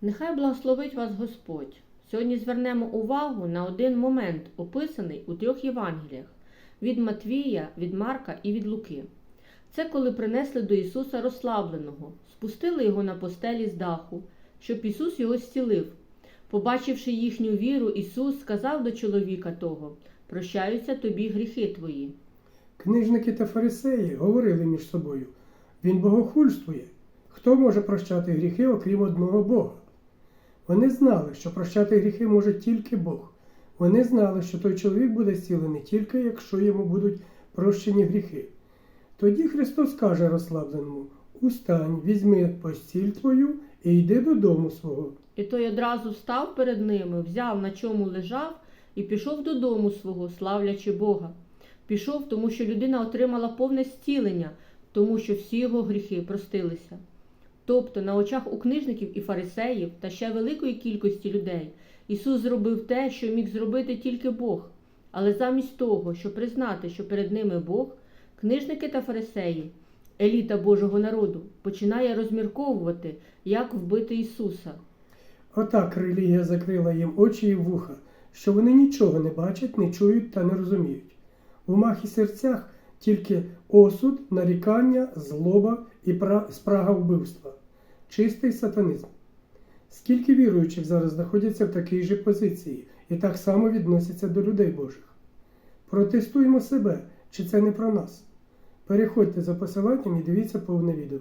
Нехай благословить вас Господь. Сьогодні звернемо увагу на один момент, описаний у трьох Євангеліях від Матвія, від Марка і від Луки. Це коли принесли до Ісуса розслабленого, спустили його на постелі з даху, щоб Ісус його зцілив. Побачивши їхню віру, Ісус сказав до чоловіка того: Прощаються тобі гріхи твої. Книжники та фарисеї говорили між собою: Він богохульствує. Хто може прощати гріхи, окрім одного Бога? Вони знали, що прощати гріхи може тільки Бог. Вони знали, що той чоловік буде зцілений тільки якщо йому будуть прощені гріхи. Тоді Христос каже розслабленому: Устань, візьми постіль твою і йди додому свого. І той одразу встав перед ними, взяв на чому лежав і пішов додому свого, славлячи Бога. Пішов, тому що людина отримала повне зцілення, тому що всі його гріхи простилися. Тобто, на очах у книжників і фарисеїв та ще великої кількості людей Ісус зробив те, що міг зробити тільки Бог. Але замість того, щоб признати, що перед ними Бог, книжники та фарисеї, еліта Божого народу, починає розмірковувати, як вбити Ісуса. Отак релігія закрила їм очі і вуха, що вони нічого не бачать, не чують та не розуміють. В умах і серцях тільки осуд, нарікання, злоба і спрага вбивства, чистий сатанізм. Скільки віруючих зараз знаходяться в такій же позиції і так само відносяться до людей Божих? Протестуємо себе, чи це не про нас. Переходьте за посиланням і дивіться повне відео.